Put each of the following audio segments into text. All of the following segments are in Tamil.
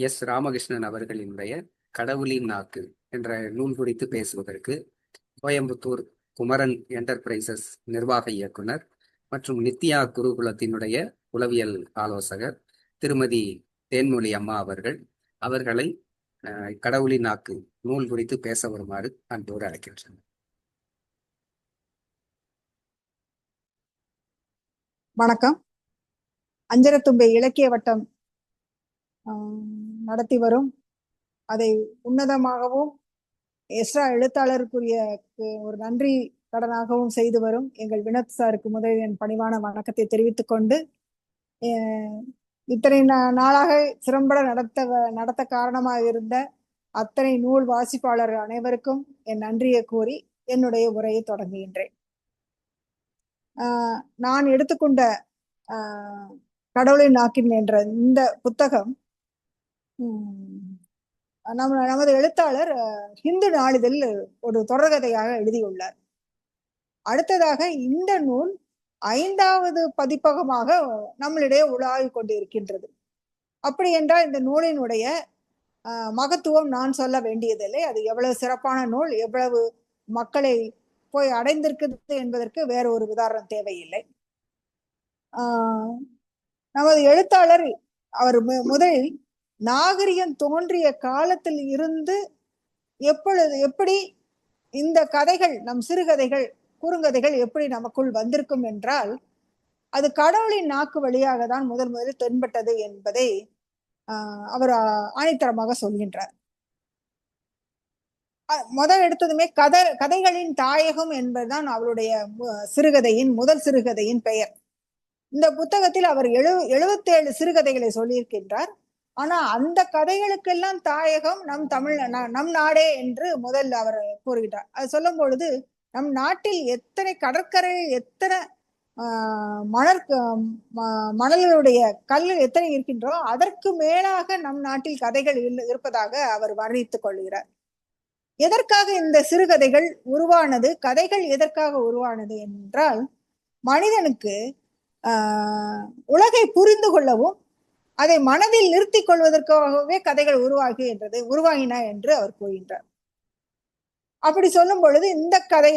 எஸ் ராமகிருஷ்ணன் அவர்களினுடைய கடவுளின் நாக்கு என்ற நூல் குறித்து பேசுவதற்கு கோயம்புத்தூர் குமரன் என்டர்பிரைசஸ் நிர்வாக இயக்குனர் மற்றும் நித்யா குருகுலத்தினுடைய உளவியல் ஆலோசகர் திருமதி தேன்மொழி அம்மா அவர்கள் அவர்களை அஹ், கடவுளின் நாக்கு நூல் குறித்து பேச வருமாறு அன்போடு அழைக்கின்றனர். வணக்கம். அஞ்சரத்தும்பை இலக்கிய வட்டம் நடத்தி வரும் அதை உன்னதமாகவும் எஸ்ரா எழுத்தாளருக்குரிய ஒரு நன்றி கடனாகவும் செய்து வரும். எங்கள் வினத் சாருக்கு முதலில் என் பணிவான வணக்கத்தை தெரிவித்துக் கொண்டு இத்தனை நா- நாளாக சிறம்பட நடத்த நடத்த காரணமாக இருந்த அத்தனை நூல் வாசிப்பாளர் அனைவருக்கும் என் நன்றியை கூறி என்னுடைய உரையை தொடங்குகின்றேன். ஆஹ் நான் எடுத்துக்கொண்ட ஆஹ் கடவுளின் நாக்கின் என்ற இந்த புத்தகம் நம்ம நமது எழுத்தாளர் ஹிந்து நாளிதழ் ஒரு தொடர்கதையாக எழுதியுள்ளார். அடுத்ததாக இந்த நூல் ஐந்தாவது பதிப்பகமாக நம்மளிடையே உலாவி கொண்டு இருக்கின்றது அப்படி என்றால் இந்த நூலினுடைய ஆஹ், மகத்துவம் நான் சொல்ல வேண்டியதில்லை. அது எவ்வளவு சிறப்பான நூல் எவ்வளவு மக்களை போய் அடைந்திருக்குது என்பதற்கு வேற ஒரு உதாரணம் தேவையில்லை. ஆஹ் நமது எழுத்தாளர் அவர் மு- முதலில் நாகரிகம் தோன்றிய காலத்தில் இருந்து எப்பொழுது எப்படி இந்த கதைகள் நம் சிறுகதைகள் குறுங்கதைகள் எப்படி நமக்குள் வந்திருக்கும் என்றால் அது கடவுளின் நாக்கு வழியாக தான் முதல் முதலில் தென்பட்டது என்பதை ஆஹ் அவர் ஆணித்தரமாக சொல்கின்றார். முதல் எடுத்ததுமே கதை கதைகளின் தாயகம் என்பதுதான் அவருடைய சிறுகதையின் முதல் சிறுகதையின் பெயர். இந்த புத்தகத்தில் அவர் எழு எழுபத்தேழு சிறுகதைகளை சொல்லியிருக்கின்றார். ஆனா அந்த கதைகளுக்கெல்லாம் தாயகம் நம் தமிழ் ந- நம் நாடே என்று முதல் அவர் கூறுகிறார் அது சொல்லும் பொழுது நம் நாட்டில் எத்தனை கடற்கரையில் எத்தனை ஆஹ், மணற் ம- மணல்களுடைய கல் எத்தனை இருக்கின்றோ அதற்கு மேலாக நம் நாட்டில் கதைகள் இருப்பதாக அவர் வர்ணித்துக் கொள்கிறார். எதற்காக இந்த சிறுகதைகள் உருவானது? கதைகள் எதற்காக உருவானது என்றால் மனிதனுக்கு ஆஹ் உலகை புரிந்து கொள்ளவும் அதை மனதில் நிறுத்திக் கொள்வதற்காகவே கதைகள் உருவாகுகின்றது உருவாகின என்று அவர் கூறுகின்றார். அப்படி சொல்லும் பொழுது இந்த கதை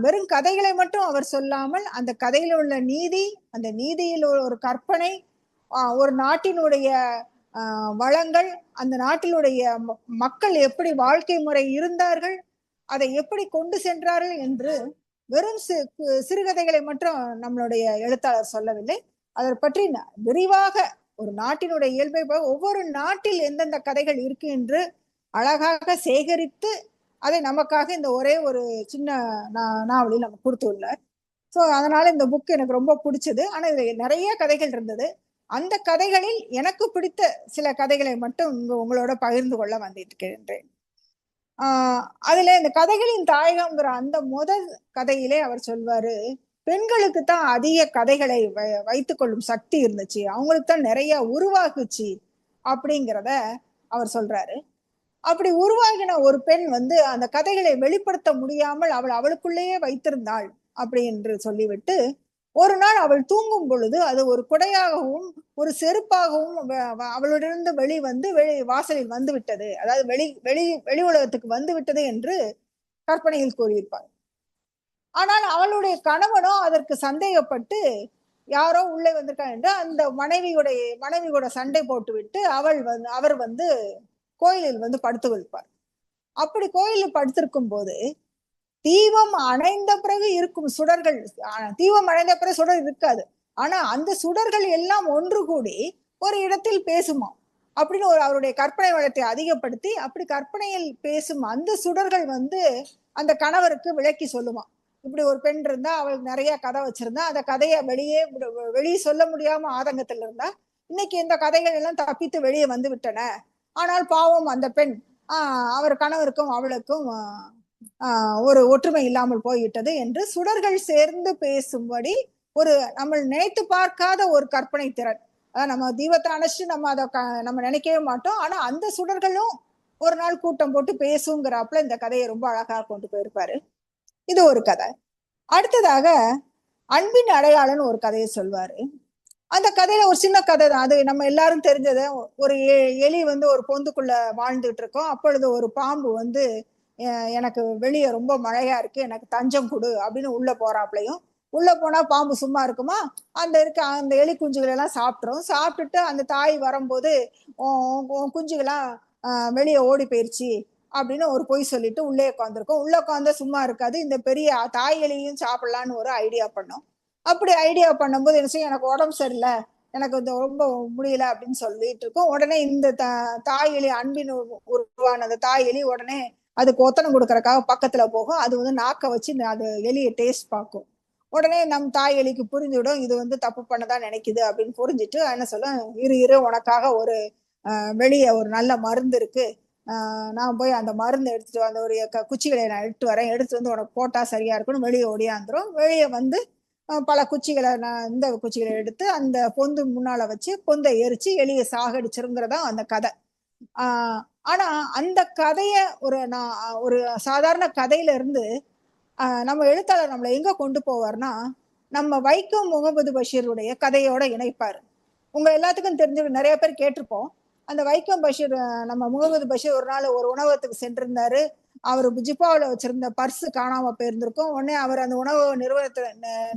வெறும் கதைகளை மட்டும் அவர் சொல்லாமல் அந்த கதையில் உள்ள நீதி அந்த நீதியில் ஒரு- கற்பனை ஒரு நாட்டினுடைய வளங்கள் அந்த நாட்டினுடைய ம- மக்கள் எப்படி வாழ்க்கை முறை இருந்தார்கள் அதை எப்படி கொண்டு சென்றார்கள் என்று வெறும் சிறுகதைகளை மட்டும் நம்மளுடைய எழுத்தாளர் சொல்லவில்லை. அதை பற்றி ந- விரிவாக ஒரு நாட்டினுடைய இயல்பை ப- ஒவ்வொரு நாட்டில் எந்தெந்த கதைகள் இருக்கு என்று அழகாக சேகரித்து அதை நமக்காக இந்த ஒரே ஒரு சின்ன நா- நாவலில் நம்ம கொடுத்துள்ளார் ஸோ அதனால இந்த புக் எனக்கு ரொம்ப பிடிச்சது. ஆனால் இதில் நிறைய கதைகள் இருந்தது. அந்த கதைகளில் எனக்கு பிடித்த சில கதைகளை மட்டும் இங்கே உங்களோட பகிர்ந்து கொள்ள வந்திருக்கின்றேன். ஆஹ் அதுல இந்த கதைகளின் தாயகம்ங்கிற அந்த முதல் கதையிலே அவர் சொல்வாரு பெண்களுக்கு தான் அதிக கதைகளை வ- கொள்ளும் சக்தி இருந்துச்சு. அவங்களுக்கு தான் நிறைய உருவாக்குச்சு அப்படிங்கிறத அவர் சொல்றாரு. அப்படி உருவாகின ஒரு பெண் வந்து அந்த கதைகளை வெளிப்படுத்த முடியாமல் அவள் அவளுக்குள்ளேயே வைத்திருந்தாள் அப்படி என்று சொல்லிவிட்டு ஒரு நாள் அவள் தூங்கும் பொழுது அது ஒரு குடையாகவும் ஒரு செருப்பாகவும் அவளிடமிருந்து வெளி வந்து வெளி வாசலில் வந்து விட்டது அதாவது வெளி வெளி வெளி உலகத்துக்கு வந்து விட்டது என்று கற்பனையில் கூறியிருப்பார். ஆனால் அவளுடைய கணவனோ அதற்கு சந்தேகப்பட்டு யாரோ உள்ளே வந்திருக்காங்க என்று அந்த மனைவியுடைய மனைவி கூட சண்டை போட்டுவிட்டு அவள் வந்து அவர் வந்து கோயிலில் வந்து படுத்து கொள்வார். அப்படி கோயிலில் படுத்திருக்கும் போது தீபம் அணைந்த பிறகு இருக்கும் சுடர்கள் தீபம் அணைந்த பிறகு சுடர் இருக்காது. ஆனா அந்த சுடர்கள் எல்லாம் ஒன்று கூடி ஒரு இடத்தில் பேசுமா? அப்படின்னு ஒரு அவருடைய கற்பனை வளத்தை அதிகப்படுத்தி அப்படி கற்பனையில் பேசும் அந்த சுடர்கள் வந்து அந்த கணவருக்கு விளக்கி சொல்லுவான் இப்படி ஒரு பெண் இருந்தா அவளுக்கு நிறைய கதை வச்சிருந்தா அந்த கதையை வெளியே வெளியே சொல்ல முடியாம ஆதங்கத்தில் இருந்தா இன்னைக்கு இந்த கதைகள் எல்லாம் தப்பித்து வெளியே வந்து விட்டன. ஆனால் பாவம் அந்த பெண். ஆஹ் அவர் கணவருக்கும் அவளுக்கும் ஒரு ஒற்றுமை இல்லாமல் போய்விட்டது என்று சுடர்கள் சேர்ந்து பேசும்படி ஒரு நம்ம நினைத்து பார்க்காத ஒரு கற்பனை திறன். அதாவது நம்ம தீபத்தை அணைச்சு நம்ம அதை க- நம்ம நினைக்கவே மாட்டோம். ஆனா அந்த சுடர்களும் ஒரு நாள் கூட்டம் போட்டு பேசுங்கிறாப்புல இந்த கதையை ரொம்ப அழகா கொண்டு போயிருப்பாரு. இது ஒரு கதை. அடுத்ததாக அன்பின் அடையாளம்னு ஒரு கதையை சொல்வாரு. அந்த கதையில ஒரு சின்ன கதை தான். அது நம்ம எல்லாரும் தெரிஞ்சது ஒரு எ- எலி வந்து ஒரு பொந்துக்குள்ள வாழ்ந்துட்டு இருக்கோம். அப்பொழுது ஒரு பாம்பு வந்து எனக்கு வெளியே ரொம்ப மழையா இருக்கு எனக்கு தஞ்சம் கொடு அப்படின்னு உள்ள போறாப்லையும் உள்ள போனா பாம்பு சும்மா இருக்குமா? அந்த இருக்க அந்த எலி குஞ்சுகளெல்லாம் சாப்பிட்டுரும். சாப்பிட்டுட்டு அந்த தாய் வரும்போது உன் உன் குஞ்சுகளாம் வெளியே ஓடி போயிருச்சு. அப்படின்னு ஒரு பொய் சொல்லிட்டு உள்ளே உட்காந்துருக்கோம் உள்ளே உட்காந்தா சும்மா இருக்காது. இந்த பெரிய தாய் எலியும் சாப்பிடலான்னு ஒரு ஐடியா பண்ணோம். அப்படி ஐடியா பண்ணும்போது என்ன செய்யும்? எனக்கு உடம்பு சரியில்லை. எனக்கு இந்த ரொம்ப முடியல அப்படின்னு சொல்லிட்டு இருக்கோம். உடனே இந்த த தாய் எலி அன்பின் உருவான அந்த தாய் எலி உடனே அதுக்கு ஒத்தனம் கொடுக்கறக்காக பக்கத்துல போகும். அது வந்து நாக்க வச்சு அது எலியை டேஸ்ட் பார்க்கும். உடனே நம் தாய் எலிக்கு புரிஞ்சுவிடும் இது வந்து தப்பு பண்ணதான் நினைக்குது அப்படின்னு புரிஞ்சுட்டு என்ன சொல்லும்? இரு இரு உனக்காக ஒரு வெளியே ஒரு நல்ல மருந்து இருக்கு. நான் போய் அந்த மருந்து எடுத்துட்டு அந்த ஒரு க- குச்சிகளை நான் எடுத்து வரேன். எடுத்து வந்து உனக்கு போட்டா சரியா இருக்கும்னு வெளியே ஓடியாந்துரும் வெளியே வந்து பல குச்சிகளை நான் இந்த குச்சிகளை எடுத்து அந்த பொந்து முன்னால வச்சு பொந்தை எரிச்சு எலியை சாகடிச்சிருங்கிறதான் அந்த கதை. ஆஹ் ஆனா அந்த கதைய ஒரு நான் ஒரு சாதாரண கதையில இருந்து நம்ம எழுத்தாளர் நம்மளை எங்க கொண்டு போவார்னா நம்ம வைக்கம் முகமது பஷீருடைய கதையோட இணைப்பார். உங்க எல்லாத்துக்கும் தெரிஞ்சு நிறைய பேர் கேட்டிருப்போம். அந்த வைக்கம் பஷீர் நம்ம முகமது பஷீர் ஒரு நாள் ஒரு உணவகத்துக்கு சென்றிருந்தாரு. அவர் ஜிப்பாவில் வச்சிருந்த பர்ஸ் காணாம போயிருந்திருக்கும். உடனே அவர் அந்த உணவு நிறுவனத்தை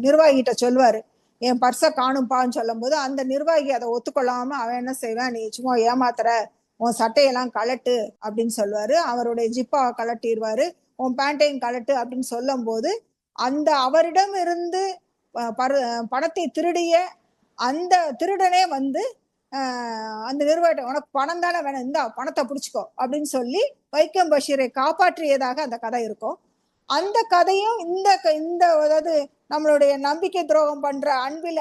நிர்வாகிகிட்ட சொல்வாரு. என் பர்ஸை காணும்பான்னு சொல்லும்போது அந்த நிர்வாகி அதை ஒத்துக்கொள்ளாம அவன் என்ன செய்வான்? நீ சும்மா ஏமாத்துற. உன் சட்டையெல்லாம் கலட்டு அப்படின்னு சொல்லுவாரு அவருடைய ஜிப்பாவை கலட்டிடுவாரு உன் பேண்டையும் கலட்டு அப்படின்னு சொல்லும்போது அந்த அவரிடம் இருந்து ப- பரு பணத்தை திருடிய அந்த திருடனே வந்து அந்த நிர்வாகிட்ட உனக்கு பணம் தானே வேணும் இந்த பணத்தை பிடிச்சிக்கோ அப்படின்னு சொல்லி வைக்கம் பஷீரை காப்பாற்றியதாக அந்த கதை இருக்கும். அந்த கதையும் இந்த க- இந்த அதாவது நம்மளுடைய நம்பிக்கை துரோகம் பண்ற அன்பில்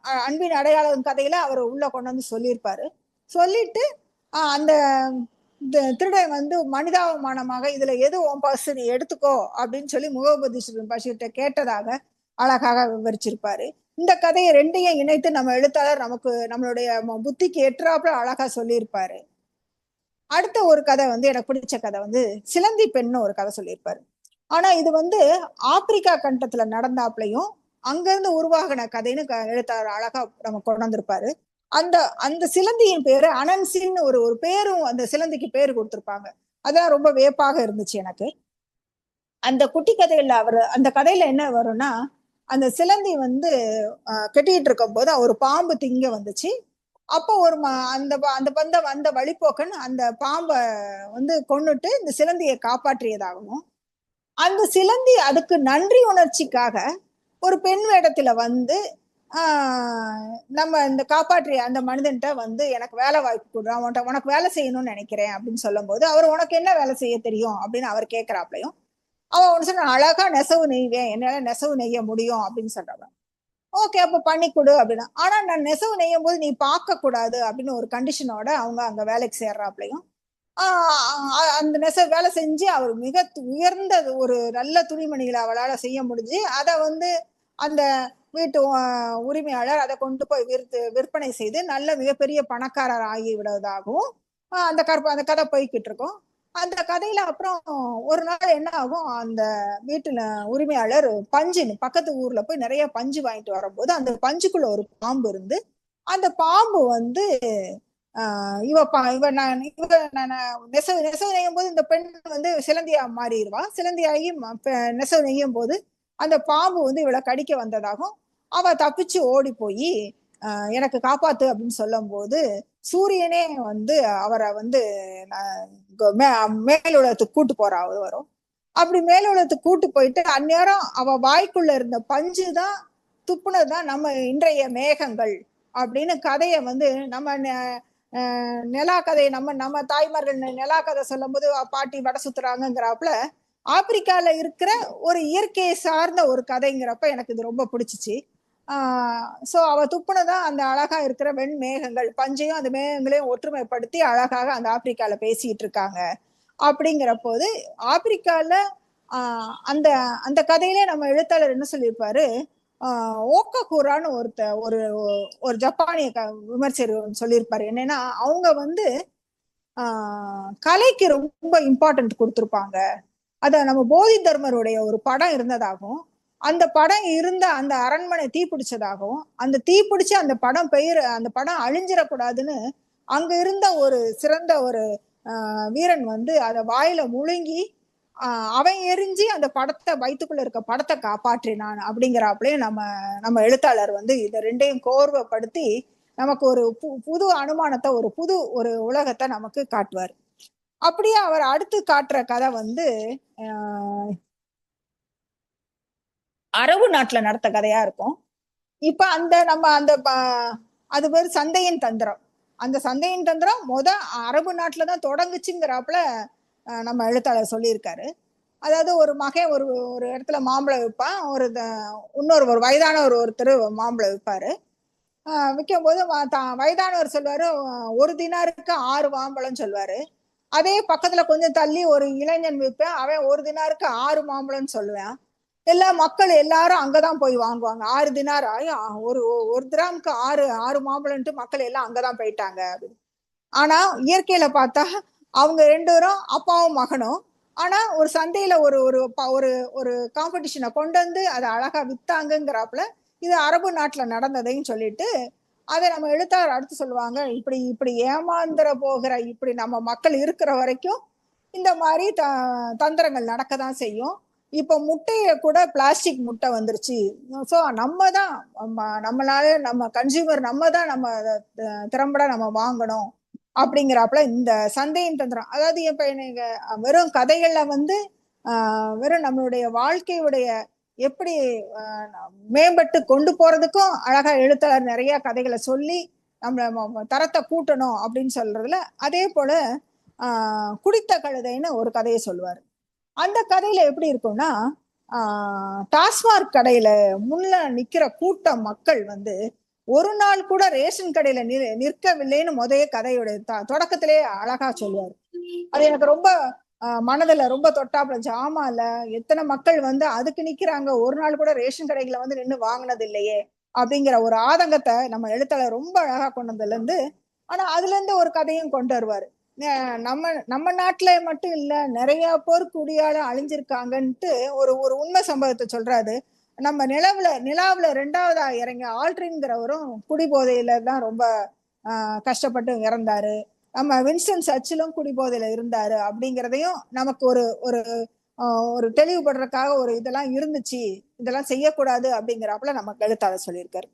அன்பின் அடையாளம் கதையில அவர் உள்ள கொண்டு வந்து சொல்லியிருப்பாரு. சொல்லிட்டு அந்த திருடன் வந்து மனிதாபமானமாக இதுல எது உன் பர்ஸ் நீ எடுத்துக்கோ அப்படின்னு சொல்லி முகபதி பஷீர்கிட்ட கேட்டதாக அழகாக விவரிச்சிருப்பாரு. இந்த கதையை ரெண்டையும் இணைத்து நம்ம எழுத்தாளர் நமக்கு நம்மளுடைய ம- புத்திக்கு எற்றாப்புல அழகா சொல்லியிருப்பாரு. அடுத்த ஒரு கதை வந்து எனக்கு பிடிச்ச கதை வந்து சிலந்தி பெண்ணு ஒரு கதை சொல்லியிருப்பாரு. ஆனா இது வந்து ஆப்பிரிக்கா கண்டத்துல நடந்தாப்லையும் அங்கிருந்து உருவாகின கதைன்னு க- எழுத்தாளர் அழகா நம்ம கொண்டு வந்திருப்பாரு. அந்த அந்த சிலந்தியின் பேரு அனன்சின்னு ஒரு ஒரு பேரும் அந்த சிலந்திக்கு பேர் கொடுத்திருப்பாங்க. அதான் ரொம்ப வியப்பாக இருந்துச்சு எனக்கு. அந்த குட்டி கதையில அவர் அந்த கதையில என்ன வரும்னா அந்த சிலந்தி வந்து ஆஹ், கட்டிட்டு இருக்கும் போது ஒரு பாம்பு திங்க வந்துச்சு. அப்போ ஒரு ம- அந்த ப- அந்த பந்த வந்த வழிபோக்கன் அந்த பாம்பை வந்து கொண்டுட்டு இந்த சிலந்தியை காப்பாற்றியதாகவும் அந்த சிலந்தி அதுக்கு நன்றி உணர்ச்சிக்காக ஒரு பெண் வேடத்துல வந்து நம்ம இந்த காப்பாற்றிய அந்த மனிதன்ட்ட வந்து எனக்கு வேலை வாய்ப்பு கொடுறான் உன்ட்ட உனக்கு வேலை செய்யணும்னு நினைக்கிறேன் அப்படின்னு சொல்லும்போது அவர் உனக்கு என்ன வேலை செய்ய தெரியும் அப்படின்னு அவர் கேட்கிறாப்லையும் அவன் ஒன்று சொன்ன அழகா நெசவு நெய்வேன். என்னால நெசவு நெய்ய முடியும். அப்படின்னு சொல்றவன். ஓகே அப்ப பண்ணி கொடு. அப்படின்னா ஆனா நான் நெசவு நெய்யும் போது நீ பார்க்க கூடாது. அப்படின்னு ஒரு கண்டிஷனோட அவங்க அங்க வேலைக்கு சேர்றாப்லையும். அந்த நெசவு வேலை செஞ்சு அவர் மிக உயர்ந்த ஒரு நல்ல துணிமணிகளை அவளால செய்ய முடிஞ்சு அதை வந்து அந்த வீட்டு உரிமையாளர் அதை கொண்டு போய் விற்று விற்பனை செய்து நல்ல மிகப்பெரிய பணக்காரர் ஆகி விடுவதாகவும் அந்த கற்ப அந்த கதை போய்கிட்டு இருக்கும். அந்த கதையில அப்புறம் ஒரு நாள் என்ன ஆகும்? அந்த வீட்டுல உரிமையாளர் பஞ்சுன்னு பக்கத்து ஊர்ல போய் நிறைய பஞ்சு வாங்கிட்டு வரும்போது அந்த பஞ்சுக்குள்ள ஒரு பாம்பு இருந்து அந்த பாம்பு வந்து இவ பா இவ நான் இவ நான் நெசவு நெசவு நெய்யும் போது இந்த பெண் வந்து சிலந்தியா மாறிடுவா. சிலந்தியாகி ம- பெ- நெசவு நெய்யும் போது அந்த பாம்பு வந்து இவளை கடிக்க வந்ததாகும் அவ தப்பிச்சு ஓடி போய் எனக்கு காப்பாத்து அப்படின்னு சொல்லும் போது சூரியனே வந்து அவரை வந்து நான் மேலுலகத்துக்கு கூட்டு போறா அவர் வரும். அப்படி மேலுலகத்துக்கு கூட்டு போயிட்டு அந்நேரம் அவ வாய்க்குள்ள இருந்த பஞ்சு தான் துப்புனதுதான் நம்ம இன்றைய மேகங்கள் அப்படின்னு கதையை வந்து நம்ம நெ- நிலா கதை நம்ம நம்ம தாய்மார்கள் நிலா கதை சொல்லும்போது போது பாட்டி வடை சுத்துறாங்கிறாப்புல ஆப்பிரிக்கால இருக்கிற ஒரு இயற்கையை சார்ந்த ஒரு கதைங்கிறப்ப எனக்கு இது ரொம்ப பிடிச்சிச்சு. ஸோ சோ அவ துப்புனதா அந்த அழகா இருக்கிற வெண் மேகங்கள் பஞ்சையும் அந்த மேகங்களையும் ஒற்றுமைப்படுத்தி அழகாக அந்த ஆப்பிரிக்கால பேசிட்டு இருக்காங்க. அப்படிங்கிற போது ஆப்பிரிக்கால அந்த அந்த கதையிலே நம்ம எழுத்தாளர் என்ன சொல்லியிருப்பாரு? ஓக்க கூறான்னு ஒருத்த ஒரு ஒரு ஜப்பானிய க விமர்சகர் சொல்லியிருப்பாரு. என்னன்னா அவங்க வந்து கலைக்கு ரொம்ப இம்பார்ட்டன்ட் கொடுத்துருப்பாங்க. அத நம்ம போதி தர்மருடைய ஒரு படம் இருந்ததாகவும் அந்த படம் இருந்த அந்த அரண்மனை தீப்பிடிச்சதாகவும் அந்த தீப்பிடிச்சு அந்த படம் பெயர் அந்த படம் அழிஞ்சிடக்கூடாதுன்னு அங்க இருந்த ஒரு சிறந்த ஒரு வீரன் வந்து அதை வாயில முழுங்கி அவன் எரிஞ்சு அந்த படத்தை வயிற்றுக்குள்ள இருக்க படத்தை காப்பாற்றினான் அப்படிங்கிறாப்புலயே நம்ம நம்ம எழுத்தாளர் வந்து இதை ரெண்டையும் கோர்வைப்படுத்தி நமக்கு ஒரு பு- புது அனுமானத்தை ஒரு புது ஒரு உலகத்தை நமக்கு காட்டுவார். அப்படியே அவர் அடுத்து காட்டுற கதை வந்து அரபு நாட்டுல நடத்த கதையா இருக்கும். இப்ப அந்த நம்ம அந்த ப- அது பேர் சந்தையின் தந்திரம். அந்த சந்தையின் தந்திரம் முத அரபு நாட்டுல தான் தொடங்குச்சுங்கிறாப்புல நம்ம எழுத்தாளர் சொல்லியிருக்காரு. அதாவது ஒரு மகன் ஒரு ஒரு இடத்துல மாம்பழம் விற்பான் ஒரு த- இன்னொரு ஒரு வயதான ஒரு ஒருத்தர் மாம்பழம் விற்பாரு விற்கும் போது வயதானவர் சொல்வாரு ஒரு தினாருக்கு ஆறு மாம்பழம் சொல்வாரு. அதே பக்கத்துல கொஞ்சம் தள்ளி ஒரு இளைஞன் விற்பேன் அவன் ஒரு தினாருக்கு ஆறு மாம்பழம்னு சொல்லுவேன். எல்லா மக்கள் எல்லாரும் அங்கதான் போய் வாங்குவாங்க. ஆறு தினார் ஆயும் ஒரு ஒரு திராமுக்கு ஆறு ஆறு மாம்பழம்ட்டு மக்கள் எல்லாம் அங்கதான் போயிட்டாங்க. அப்படின்னு. ஆனா இயற்கையில பார்த்தா அவங்க ரெண்டு பேரும் அப்பாவும் மகனும். ஆனா ஒரு சந்தையில ஒரு ஒரு ப- ஒரு ஒரு காம்படிஷனை கொண்டு வந்து அதை அழகா வித்தாங்கிறாப்புல இது அரபு நாட்டுல நடந்ததையும் சொல்லிட்டு அதை நம்ம எழுத்தாளர் அடுத்து சொல்லுவாங்க இப்படி இப்படி ஏமாந்துற போகிற இப்படி நம்ம மக்கள் இருக்கிற வரைக்கும் இந்த மாதிரி த தந்திரங்கள் நடக்க தான் செய்யும். இப்போ முட்டையை கூட பிளாஸ்டிக் முட்டை வந்துருச்சு. ஸோ நம்ம தான் நம்ம- நம்மளால நம்ம கன்சியூமர் நம்ம தான் நம்ம த- திறம்பட நம்ம வாங்கணும் அப்படிங்கிறாப்புல இந்த சந்தையின் தந்திரம். அதாவது இப்ப எனக்கு வெறும் கதைகள்ல வந்து ஆஹ், வெறும் நம்மளுடைய வாழ்க்கையுடைய எப்படி மேம்பட்டு கொண்டு போறதுக்கும் அழகா எழுத்தாளர் நிறைய கதைகளை சொல்லி நம்மள தரத்தை கூட்டணும் அப்படின்னு சொல்றதுல அதே போல ஆஹ், குடித்த கழுதைன்னு ஒரு கதையை சொல்லுவார். அந்த கதையில எப்படி இருக்கும்னா ஆஹ், டாஸ்மாக் கடையில முன்ன நிக்கிற கூட்டம் மக்கள் வந்து ஒரு நாள் கூட ரேஷன் கடையில நி- நிற்கவில்லைன்னு முதைய கதையோட தொடக்கத்திலே அழகா சொல்லுவாரு அது எனக்கு ரொம்ப ஆஹ், மனதுல ரொம்ப தொட்டாப்புல இருந்துச்சு. ஆமா இல்ல எத்தனை மக்கள் வந்து அதுக்கு நிக்கிறாங்க ஒரு நாள் கூட ரேஷன் கடைகளை வந்து நின்று வாங்கினது இல்லையே அப்படிங்கிற ஒரு ஆதங்கத்தை நம்ம எழுத்தாளர் ரொம்ப அழகா கொண்டு வந்ததுல இருந்து ஆனா அதுல இருந்து ஒரு கதையும் கொண்டு வருவாரு நம்ம நம்ம நாட்டுல மட்டும் இல்ல நிறைய பேர் குடியால அழிஞ்சிருக்காங்கன்ட்டு ஒரு ஒரு உண்மை சம்பவத்தை சொல்றாரு. நம்ம நிலவுல நிலாவுல ரெண்டாவதா இறங்க ஆல்ட்ரின்ங்கிறவரும் குடிபோதையில தான் ரொம்ப ஆஹ் கஷ்டப்பட்டு இறந்தாரு. நம்ம வின்ஸ்டன் சர்ச்சிலும் குடிபோதையில இருந்தாரு அப்படிங்கிறதையும் நமக்கு ஒரு ஒரு ஒரு தெளிவுபடுறதுக்காக ஒரு இதெல்லாம் இருந்துச்சு. இதெல்லாம் செய்யக்கூடாது அப்படிங்கிறப்பல நம்ம எழுத்தாளர் சொல்லியிருக்காரு.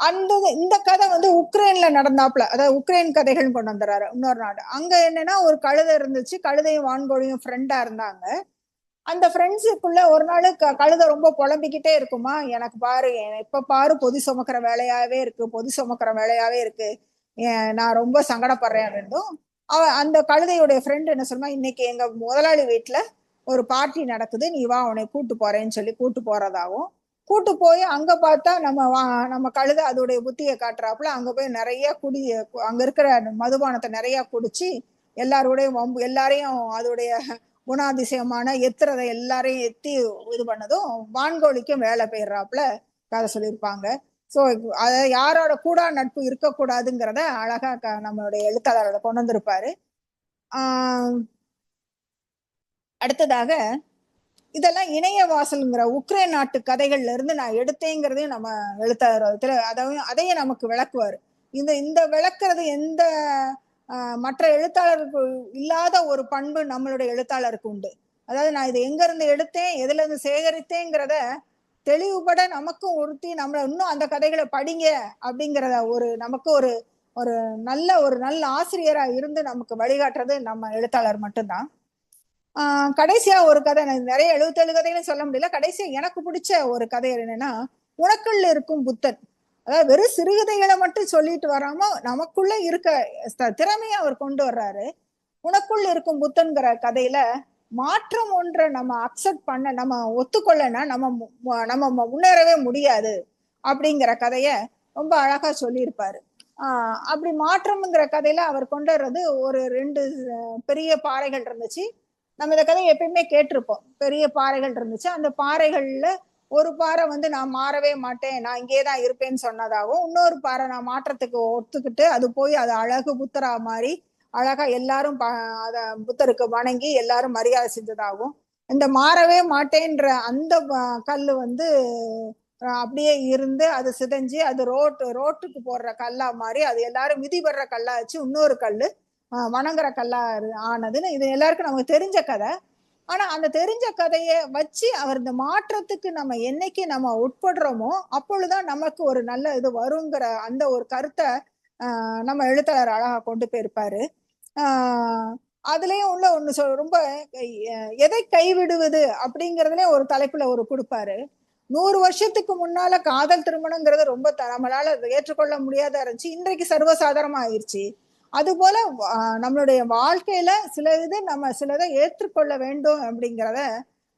அந்த இந்த கதை வந்து உக்ரைன்ல நடந்தாப்புல. அதாவது உக்ரைன் கதைகள் கொண்டு வந்துறாரு இன்னொரு நாடு. அங்க என்னன்னா ஒரு கழுதை இருந்துச்சு. கழுதையும் வான்கோழியும் ஃப்ரெண்டா இருந்தாங்க. அந்த ஃப்ரெண்ட்ஸுக்குள்ள ஒரு நாள் க- கழுதை ரொம்ப புலம்பிக்கிட்டே இருக்குமா? எனக்கு பாரு இப்ப பாரு பொதி சுமக்கிற வேலையாவே இருக்கு பொதி சுமக்கிற வேலையாவே இருக்கு. ஏன் நான் ரொம்ப சங்கடப்படுறேன் அப்படின்னும். அவ அந்த கழுதையுடைய ஃப்ரெண்ட் என்ன சொல்லுமா இன்னைக்கு எங்க முதலாளி வீட்டுல ஒரு பார்ட்டி நடக்குது. நீ வா உன்னை கூட்டு போறேன்னு சொல்லி கூட்டு போறதாவும் கூட்டு போய் அங்க பார்த்தா நம்ம வா- நம்ம கழுத அதோடைய புத்தியை காட்டுறாப்புல. அங்க போய் நிறைய குடி அங்க இருக்கிற மதுபானத்தை நிறைய குடிச்சு எல்லாரோடையும் வம்பு எல்லாரையும் அதோடைய குணாதிசயமான எத்துறதை எல்லாரையும் எத்தி இது பண்ணதும் வான்கோழிக்கும் வேலை பெயர்றாப்புல கதை சொல்லியிருப்பாங்க. ஸோ அத யாரோட கூடா நட்பு இருக்கக்கூடாதுங்கிறத அழகா க- நம்மளுடைய எழுத்தாளரோட கொண்டு வந்திருப்பாரு. ஆஹ் அடுத்ததாக இதெல்லாம் இணைய வாசல்ங்கிற உக்ரைன் நாட்டு கதைகள்ல இருந்து நான் எடுத்தேங்கிறதையும் நம்ம எழுத்தாளர் திரு- அதையும் அதையும் நமக்கு விளக்குவார். இந்த இந்த விளக்குறது எந்த மற்ற எழுத்தாளருக்கு இல்லாத ஒரு பண்பு நம்மளுடைய எழுத்தாளருக்கு உண்டு. அதாவது நான் இதை எங்கேருந்து எடுத்தேன் எதுல இருந்து சேகரித்தேங்கிறத தெளிவுபட நமக்கும் உறுத்தி நம்மளை இன்னும் அந்த கதைகளை படிங்க அப்படிங்கிறத ஒரு நமக்கு ஒரு ஒரு நல்ல ஒரு நல்ல ஆசிரியராக இருந்து நமக்கு வழிகாட்டுறது நம்ம எழுத்தாளர் மட்டும்தான். கடைசியா ஒரு கதை எனக்கு நிறைய எழுபத்தேழு கதைன்னு சொல்ல முடியல. கடைசியா எனக்கு பிடிச்ச ஒரு கதை என்னன்னா உனக்குள்ள இருக்கும் புத்தன் அதாவது வெறும் சிறுகதைகளை மட்டும் சொல்லிட்டு வராம நமக்குள்ள இருக்க திறமைய திறமையை அவர் கொண்டு வர்றாரு. உனக்குள்ள இருக்கும் புத்தன்கிற கதையில மாற்றம் ஒன்றை நம்ம அக்செப்ட் பண்ண நம்ம ஒத்துக்கொள்ளனா நம்ம மு- நம்ம முன்னேறவே முடியாது. அப்படிங்கிற கதைய ரொம்ப அழகா சொல்லியிருப்பாரு. ஆஹ் அப்படி மாற்றம்ங்கிற கதையில அவர் கொண்டு வர்றது ஒரு ரெண்டு பெரிய பாறைகள் இருந்துச்சு. நம்ம இந்த கதை எப்பயுமே கேட்டிருப்போம். பெரிய பாறைகள் இருந்துச்சு. அந்த பாறைகள்ல ஒரு பாறை வந்து நான் மாறவே மாட்டேன். நான் இங்கே தான் இருப்பேன்னு சொன்னதாகவும் இன்னொரு பாறை நான் மாற்றத்துக்கு ஒத்துக்கிட்டு அது போய் அது அழகு புத்தரா மாறி அழகா எல்லாரும் ப- அத புத்தருக்கு வணங்கி எல்லாரும் மரியாதை செஞ்சதாகவும் இந்த மாறவே மாட்டேன்ற அந்த கல் வந்து அப்படியே இருந்து அது சிதைஞ்சு அது ரோட்டு ரோட்டுக்கு போடுற கல்லா மாறி அது எல்லாரும் மிதிபடுற கல்லா வச்சு இன்னொரு கல்லு வணங்குற கல்லா ஆனதுன்னு இது எல்லாருக்கும் நமக்கு தெரிஞ்ச கதை. ஆனா அந்த தெரிஞ்ச கதையை வச்சு அவர் இந்த மாற்றத்துக்கு நம்ம என்னைக்கு நம்ம உட்படுறோமோ அப்பொழுதுதான் நமக்கு ஒரு நல்ல இது வருங்கிற அந்த ஒரு கருத்தை நம்ம எழுத்தாளர் அழகா கொண்டு போயிருப்பாரு. ஆஹ் அதுலயும் உள்ள ஒண்ணு சொல் ரொம்ப எதை கைவிடுவது அப்படிங்கறதுல ஒரு தலைப்புல ஒரு கொடுப்பாரு. நூறு வருஷத்துக்கு முன்னால காதல் திருமணங்கிறது ரொம்ப த- நம்மளால ஏற்றுக்கொள்ள முடியாத இருந்துச்சு. இன்றைக்கு சர்வசாதாரமா ஆயிடுச்சு அதுபோல நம்மளுடைய வாழ்க்கையில சில இது நம்ம சிலதை ஏற்றுக்கொள்ள வேண்டும் அப்படிங்கிறத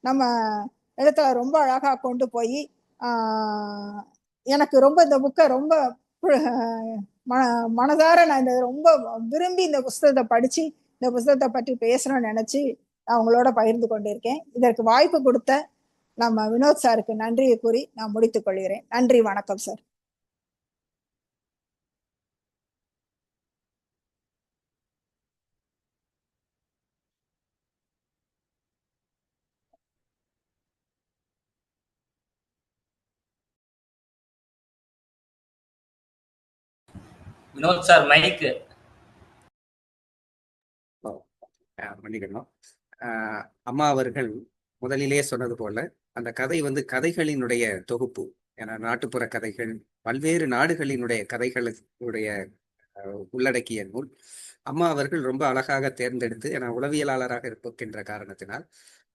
நம்ம இடத்துல ரொம்ப அழகா கொண்டு போய் எனக்கு ரொம்ப இந்த புக்கை ரொம்ப மன மனதார நான் இந்த ரொம்ப விரும்பி இந்த புஸ்தகத்தை படிச்சு இந்த புஸ்தகத்தை பற்றி பேசணும்னு நினைச்சு நான் உங்களோட பகிர்ந்து கொண்டிருக்கேன். இதற்கு வாய்ப்பு கொடுத்த நம்ம வினோத் சாருக்கு நன்றியை கூறி நான் முடித்துக் கொள்கிறேன். நன்றி வணக்கம் சார். வினோத் சார் மைக்கு மன்னிக்கணும் அம்மா அவர்கள் முதலிலே சொன்னது போல அந்த கதை வந்து கதைகளினுடைய தொகுப்பு. ஏன்னா நாட்டுப்புற கதைகள் பல்வேறு நாடுகளினுடைய கதைகளுடைய உள்ளடக்கிய நூல். அம்மா அவர்கள் ரொம்ப அழகாக தேர்ந்தெடுத்து ஏன்னா உளவியலாளராக இருக்கின்ற காரணத்தினால்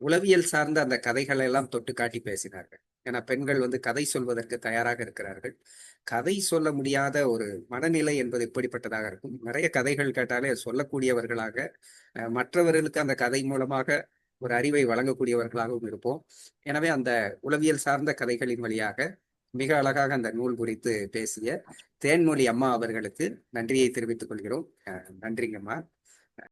உளவியல் சார்ந்த அந்த கதைகளை எல்லாம் தொட்டு காட்டி பேசினார்கள். ஏன்னா பெண்கள் வந்து கதை சொல்வதற்கு தயாராக இருக்கிறார்கள். கதை சொல்ல முடியாத ஒரு மனநிலை என்பது எப்படிப்பட்டதாக இருக்கும்? நிறைய கதைகள் கேட்டாலே சொல்லக்கூடியவர்களாக மற்றவர்களுக்கு அந்த கதை மூலமாக ஒரு அறிவை வழங்கக்கூடியவர்களாகவும் இருப்போம். எனவே அந்த உளவியல் சார்ந்த கதைகளின் வழியாக மிக அழகாக அந்த நூல் குறித்து பேசிய தேன்மொழி அம்மா அவர்களுக்கு நன்றியை தெரிவித்துக் கொள்கிறோம். நன்றிங்கம்மா.